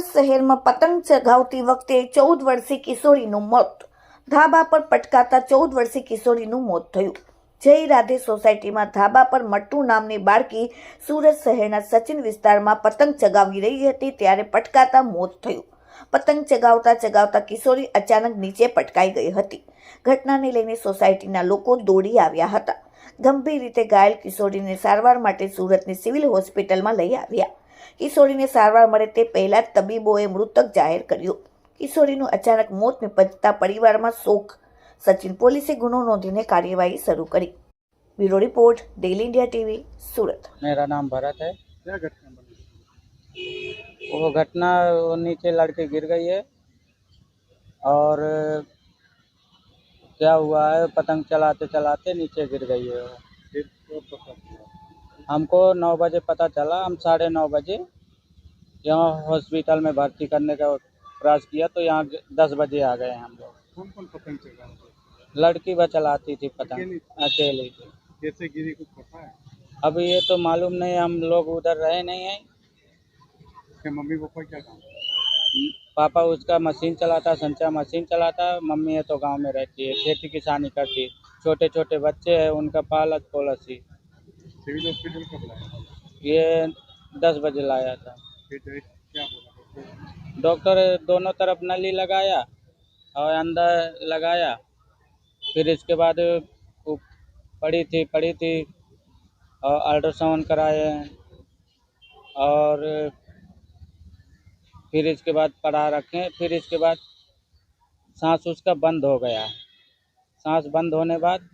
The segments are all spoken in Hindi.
સુરત શહેરમાં પતંગ ચગાવતી વખતે ચૌદ વર્ષીય કિશોરીનું મોત. ધાબા પર પટકાતા ચૌદ વર્ષીય કિશોરીનું મોત થયું. જય રાધે સોસાયટીમાં ધાબા પર મટ્ટુ નામની બાળકી સુરત શહેરના સચિન વિસ્તારમાં પતંગ ચગાવી રહી હતી ત્યારે પટકાતા મોત થયું. પતંગ ચગાવતા ચગાવતા કિશોરી અચાનક નીચે પટકાઈ ગઈ હતી. ઘટનાને લઈને સોસાયટીના લોકો દોડી આવ્યા હતા. ગંભીર રીતે ઘાયલ કિશોરીને સારવાર માટે સુરતની સિવિલ હોસ્પિટલમાં લઈ આવ્યા. કિશોરીને સારવાર મળે તે પહેલા જ તબીબોએ મૃતક જાહેર કર્યો કિશોરીનું અચાનક મોત નિપજતા પરિવારમાં શોક સચિન પોલીસે ગુનો નોંધીને કાર્યવાહી શરૂ કરી bureau report daily India TV Surat मेरा नाम भरत है क्या घटना बनी वो घटना वो नीचे लड़के गिर गई है और क्या हुआ है पतंग चलाते चलाते नीचे गिर गई है वो। फिर कब पता चला हमको नौ बजे पता चला हम साढ़े नौ बजे यहाँ हॉस्पिटल में भर्ती करने का प्रयास किया तो यहाँ दस बजे आ गए हम लोग। कौन कौन पतंग लड़की वह चलाती थी पतंग अकेली? अकेली थी। कैसे गिरी कुछ पता है? अब ये तो मालूम नहीं हम लोग उधर रहे नहीं हैं। मम्मी पापा क्या काम? पापा उसका मशीन चलाता संचा मशीन चलाता मम्मी है तो गाँव में रहती है खेती किसानी करती। है छोटे छोटे बच्चे हैं उनका पालक पोलसी। सिविल हॉस्पिटल कब लाया ये दस बजे लाया था। फिर क्या बोला डॉक्टर? डॉक्टर दोनों तरफ़ नली लगाया और अंदर लगाया। फिर इसके बाद पड़ी थी पड़ी थी और अल्ट्रासाउंड कराए। और फिर इसके बाद पढ़ा रखें। फिर इसके बाद सांस उसका बंद हो गया। सांस बंद होने बाद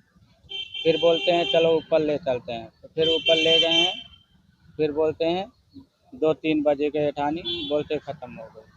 फिर बोलते हैं, चलो ऊपर ले चलते हैं। तो फिर ऊपर ले गए हैं, फिर बोलते हैं, दो तीन बजे के हेठानी, बोलते ख़त्म हो गए।